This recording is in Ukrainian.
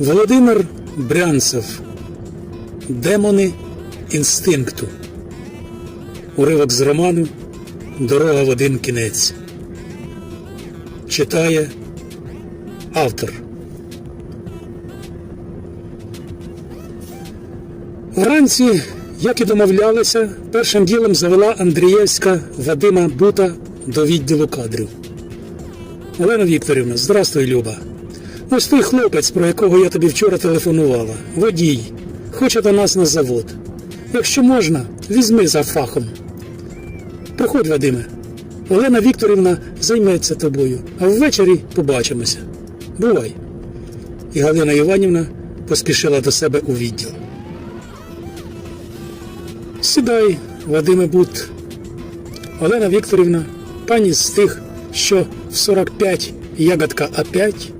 Володимир Брянцев. Демони інстинкту. Уривок з роману Дорога в один кінець. Читає автор. Вранці, як і домовлялися, першим ділом завела Андрієвська Вадима Бута до відділу кадрів. Олена Вікторівна, здрастуй, Люба. Ось той хлопець, про якого я тобі вчора телефонувала, водій, хоче до нас на завод. Якщо можна, візьми за фахом. Приходь, Вадиме. Олена Вікторівна займеться тобою, а ввечері побачимося. Бувай. І Галина Іванівна поспішила до себе у відділ. Сідай, Вадиме Бут. Олена Вікторівна, пані з тих, що в 45 ягодка опять